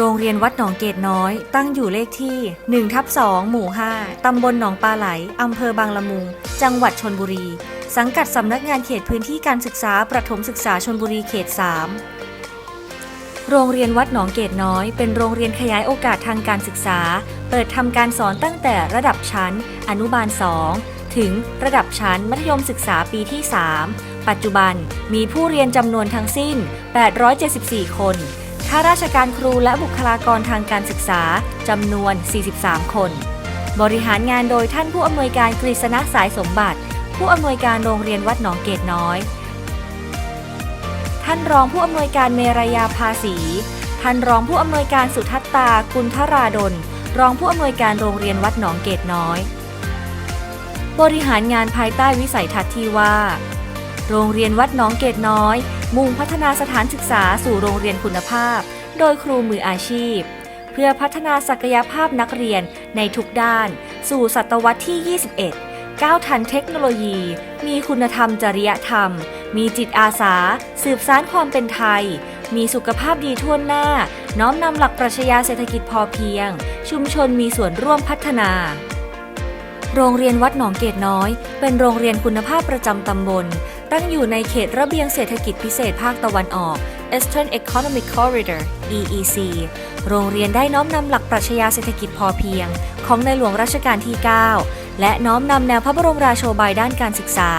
โรงเรียนวัดหนองเกตน้อย ตั้งอยู่เลขที่ 1ทับ2หมู่ 5 ตำบลหนองปลาไหล อำเภอบางละมุง จังหวัดชนบุรี สังกัดสำนักงานเขตพื้นที่การศึกษาประถมศึกษาชนบุรีเขต 3 โรงเรียนวัดหนองเกตน้อย เป็นโรงเรียนขยายโอกาสทางการศึกษา เปิดทำการสอนตั้งแต่ระดับชั้น อนุบาล 2 ถึงระดับชั้นมัธยมศึกษาปีที่ 3 ปัจจุบันมีผู้เรียนจำนวนทั้งสิ้น 874 คน ข้าราชการครูและบุคลากรทางการศึกษาจำนวน 43 คน บริหารงานโดยท่านผู้อำนวยการกฤษณะสายสมบัติ ผู้อำนวยการโรงเรียนวัดหนองเกตน้อย ท่านรองผู้อำนวยการเมรยาภาษีท่านรองผู้อำนวยการสุทัตตากุลธราดลรองผู้อำนวยการโรงเรียนวัดหนองเกตน้อย บริหารงานภายใต้วิสัยทัศน์ที่ว่า โรงเรียนวัดหนองเกตน้อย มุ่งพัฒนาสถานศึกษาสู่โรงเรียนคุณภาพ โดยครูมืออาชีพ เพื่อพัฒนาศักยภาพนักเรียนในทุกด้าน สู่ศตวรรษที่ 21 ก้าวทันเทคโนโลยี มีคุณธรรมจริยธรรม มีจิตอาสา สืบสานความเป็นไทย มีสุขภาพดีทั่วหน้า น้อมนำหลักปรัชญาเศรษฐกิจพอเพียง ชุมชนมีส่วนร่วมพัฒนาโรงเรียนวัดหนองเกตน้อย เป็นโรงเรียนคุณภาพประจำตำบล ตั้งอยู่ในเขตระเบียงเศรษฐกิจพิเศษภาคตะวันออก Eastern Economic Corridor EEC โรงเรียนได้น้อมนำหลักปรัชญาเศรษฐกิจพอเพียง ของในหลวงรัชกาลที่ 9 และน้อมนำแนวพระบรมราโชบายด้านการศึกษา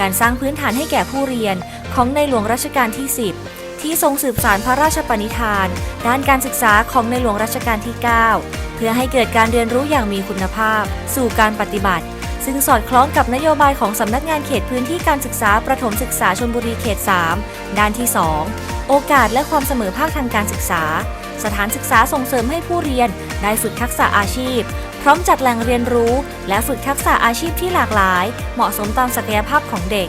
การสร้างพื้นฐานให้แก่ผู้เรียน ของในหลวงรัชกาลที่ 10 ที่ทรงสืบสารพระราชปณิธาน ด้านการศึกษาของในหลวงรัชกาลที่ 9 เพื่อให้เกิดการเรียนรู้อย่างมีคุณภาพ สู่การปฏิบัติ ซึ่งสอดคล้องกับนโยบายของสำนักงานเขตพื้นที่การศึกษาประถมศึกษาชนบุรีเขต 3 ด้านที่ 2 โอกาสและความเสมอภาคทางการศึกษา สถานศึกษาส่งเสริมให้ผู้เรียนได้ฝึกทักษะอาชีพ พร้อมจัดแหล่งเรียนรู้ และฝึกทักษะอาชีพที่หลากหลาย เหมาะสมตามศักยภาพของเด็ก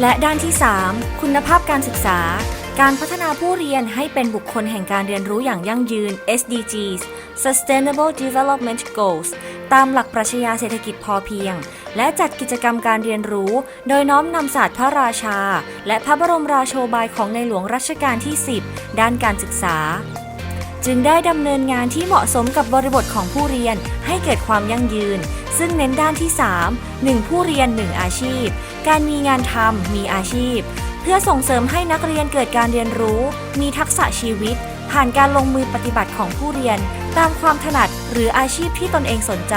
และด้านที่ 3 คุณภาพการศึกษาการพัฒนาผู้เรียนให้เป็นบุคคลแห่งการเรียนรู้อย่างยั่งยืน SDGs Sustainable Development Goals ตามหลักปรัชญาเศรษฐกิจพอเพียง และจัดกิจกรรมการเรียนรู้ โดยน้อมนำศาสตร์พระราชา และพระบรมราโชบายของในหลวงรัชกาลที่ 10 ด้านการศึกษา จึงได้ดำเนินงานที่เหมาะสมกับบริบทของผู้เรียนให้เกิดความยั่งยืน ซึ่งเน้นด้านที่ 3 1 ผู้เรียน 1 อาชีพ การมีงานทำมีอาชีพ เพื่อส่งเสริมให้นักเรียนเกิดการเรียนรู้ มีทักษะชีวิต ผ่านการลงมือปฏิบัติของผู้เรียน ตามความถนัดหรืออาชีพที่ตนเองสนใจ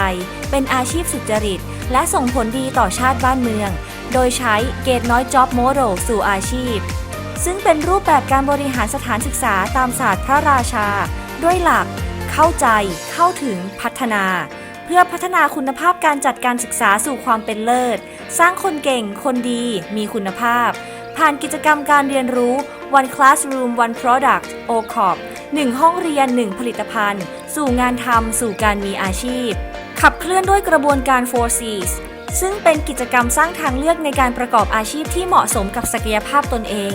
เป็นอาชีพสุจริต และส่งผลดีต่อชาติบ้านเมือง โดยใช้เกตน้อย Job Model สู่อาชีพ ซึ่งเป็นรูปแบบการบริหารสถานศึกษาตามศาสตร์พระราชา ด้วยหลัก เข้าใจ เข้าถึงพัฒนา เพื่อพัฒนาคุณภาพการจัดการศึกษาสู่ความเป็นเลิศ สร้างคนเก่ง คนดี มีคุณภาพ ผ่านกิจกรรมการเรียนรู้ One Classroom One Product OCOP 1 ห้องเรียน 1 ผลิตภัณฑ์ สู่งานทำสู่การมีอาชีพ ขับเคลื่อนด้วยกระบวนการ 4Cs ซึ่งเป็นกิจกรรมสร้างทางเลือกในการประกอบอาชีพที่เหมาะสมกับศักยภาพตนเอง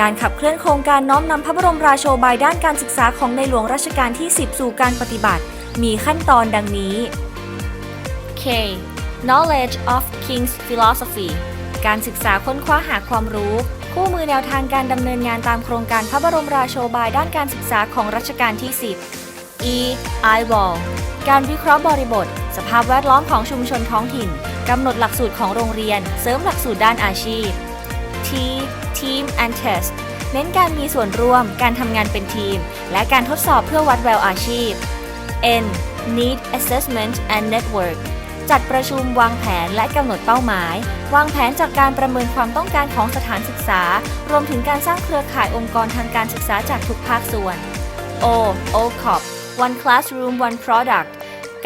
การขับเคลื่อนโครงการน้อมนำพระบรมราโชบายด้านการศึกษาของในหลวงรัชกาลที่ 10 สู่การปฏิบัติ มีขั้นตอนดังนี้ K Knowledge of King's Philosophy การศึกษาค้นคว้าหาความรู้ คู่มือแนวทางการดำเนินงานตามโครงการพระบรมราโชบายด้านการศึกษาของรัชกาลที่ 10 E Eyeball การวิเคราะห์บริบท สภาพแวดล้อมของชุมชนท้องถิ่นกำหนดหลักสูตรของโรงเรียน เสริมหลักสูตรด้านอาชีพ T Team and Test เน้นการมีส่วนร่วม การทำงานเป็นทีม และการทดสอบเพื่อวัดแววอาชีพ N Need Assessment and Network จัดประชุมวางแผนและกำหนดเป้าหมาย วางแผนจากการประเมินความต้องการของสถานศึกษา รวมถึงการสร้างเครือข่ายองค์กรทางการศึกษาจากทุกภาคส่วน O OCOP One Classroom One Product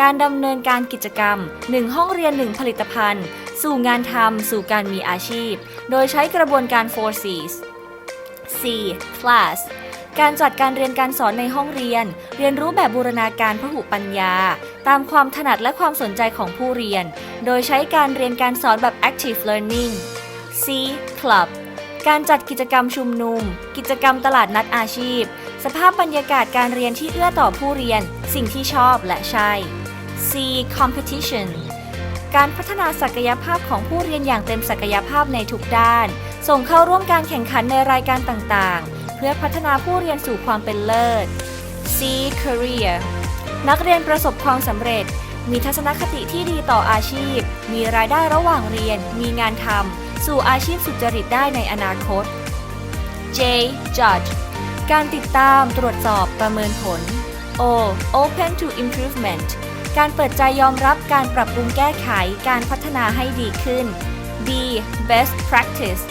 การดำเนินการกิจกรรม 1 ห้องเรียน 1 ผลิตภัณฑ์ สู่งานทำสู่การมีอาชีพ โดยใช้กระบวนการ 4Cs C Class การจัดการเรียนการสอนในห้องเรียน เรียนรู้แบบบูรณาการพหุปัญญา ตามความถนัดและความสนใจของผู้เรียน โดยใช้การเรียนการสอนแบบ active learning C Club การจัดกิจกรรมชุมนุม กิจกรรมตลาดนัดอาชีพ สภาพบรรยากาศการเรียนที่เอื้อต่อผู้เรียน สิ่งที่ชอบและใช่ C competition การพัฒนาศักยภาพของผู้เรียนอย่างเต็มศักยภาพในทุกด้าน ส่งเข้าร่วมการแข่งขันในรายการต่างๆ พื่อพัฒนาผู้เรียนสู่ความเป็นเลิศ C career นักเรียนประสบความสำเร็จ มีทัศนคติที่ดีต่ออาชีพ มีรายได้ระหว่างเรียน มีงานทำสู่อาชีพสุจริตได้ในอนาคต J judge การติดตามตรวจสอบประเมินผล O open to improvement การเปิดใจยอมรับการปรับปรุงแก้ไขการพัฒนาให้ดีขึ้น B best practice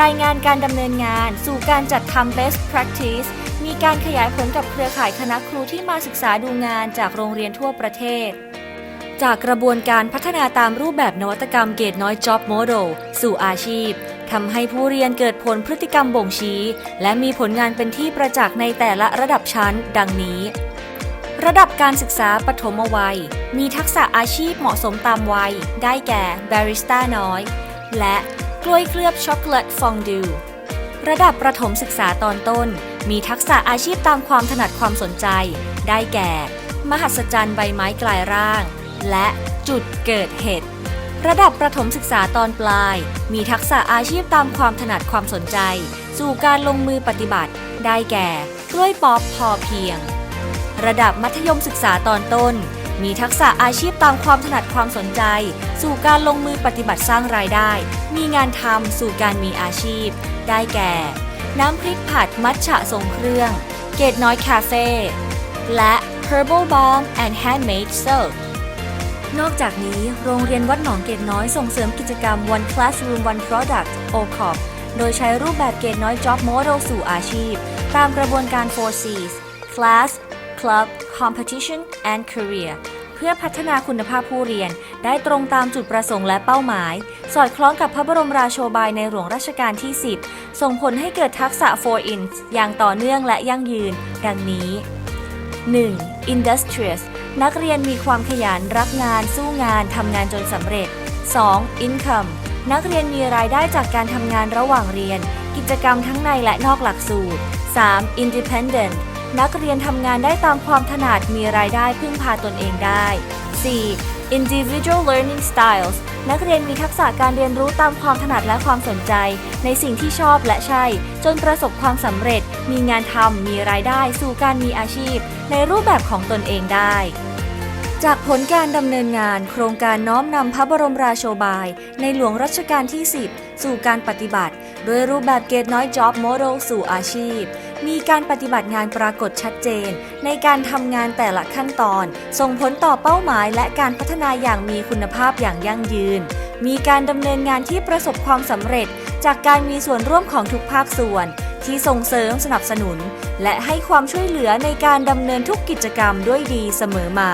รายงานการดำเนินงานสู่การจัดทำ best practice มีการขยายผลกับเครือข่ายคณะครูที่มาศึกษาดูงานจากโรงเรียนทั่วประเทศ จากกระบวนการพัฒนาตามรูปแบบนวัตกรรมเกตน้อย Job Model สู่อาชีพทำให้ผู้เรียนเกิดผลพฤติกรรมบ่งชี้ และมีผลงานเป็นที่ประจักษ์ในแต่ละระดับชั้น ดังนี้ ระดับการศึกษาปฐมวัย มีทักษะอาชีพเหมาะสมตามวัย ได้แก่บาริสต้าน้อย และ กล้วยเคลือบช็อกโกแลตฟองดูระดับประถมศึกษาตอนต้น มีทักษะอาชีพตามความถนัดความสนใจ ได้แก่ มหัศจรรย์ใบไม้กลายร่าง และจุดเกิดเหตุระดับประถมศึกษาตอนปลาย มีทักษะอาชีพตามความถนัดความสนใจ สู่การลงมือปฏิบัติ ได้แก่กล้วยป๊อปพอเพียง ระดับมัธยมศึกษาตอนต้น มีทักษะอาชีพตามความถนัดความสนใจ สู่การลงมือปฏิบัติสร้างรายได้ มีงานทำสู่การมีอาชีพ ได้แก่ น้ำพริกผัดมัทฉะทรงเครื่อง เกตน้อยคาเฟ่และ Herbal Balm and Handmade Soap นอกจากนี้โรงเรียนวัดหนองเกตน้อยส่งเสริมกิจกรรม One Classroom One Product OCOP โดยใช้รูปแบบเกตน้อย Job Model สู่อาชีพ ตามกระบวนการ 4Cs Class Club Competition and Career เพื่อพัฒนาคุณภาพผู้เรียน ได้ตรงตามจุดประสงค์และเป้าหมาย สอดคล้องกับพระบรมราโชบายในหลวงรัชกาลที่ 10 ส่งผลให้เกิดทักษะ 4 ins อย่างต่อเนื่องและยั่งยืน ดังนี้ 1. Industrious นักเรียนมีความขยันรักงาน สู้งาน ทำงานจนสำเร็จ 2. Income นักเรียนมีรายได้จากการทำงานระหว่างเรียน กิจกรรมทั้งในและนอกหลักสูตร 3. Independent นักเรียนทำงานได้ตามความถนัดมีรายได้พึ่งพาตนเองได้ 4. Individual Learning Styles นักเรียนมีทักษะการเรียนรู้ตามความถนัดและความสนใจ ในสิ่งที่ชอบและใช่ จนประสบความสำเร็จ มีงานทำมีรายได้ สู่การมีอาชีพ ในรูปแบบของตนเองได้จากผลการดำเนินงานโครงการน้อมนำพระบรมราโชบาย ในหลวงรัชกาลที่ 10 สู่การปฏิบัติโดยรูปแบบเกตน้อย Job Model สู่อาชีพ มีการปฏิบัติงานปรากฏชัดเจน ในการทำงานแต่ละขั้นตอน ส่งผลต่อเป้าหมายและการพัฒนาอย่างมีคุณภาพอย่างยั่งยืน มีการดำเนินงานที่ประสบความสำเร็จ จากการมีส่วนร่วมของทุกภาคส่วน ที่ส่งเสริมสนับสนุน และให้ความช่วยเหลือในการดำเนินทุกกิจกรรมด้วยดีเสมอมา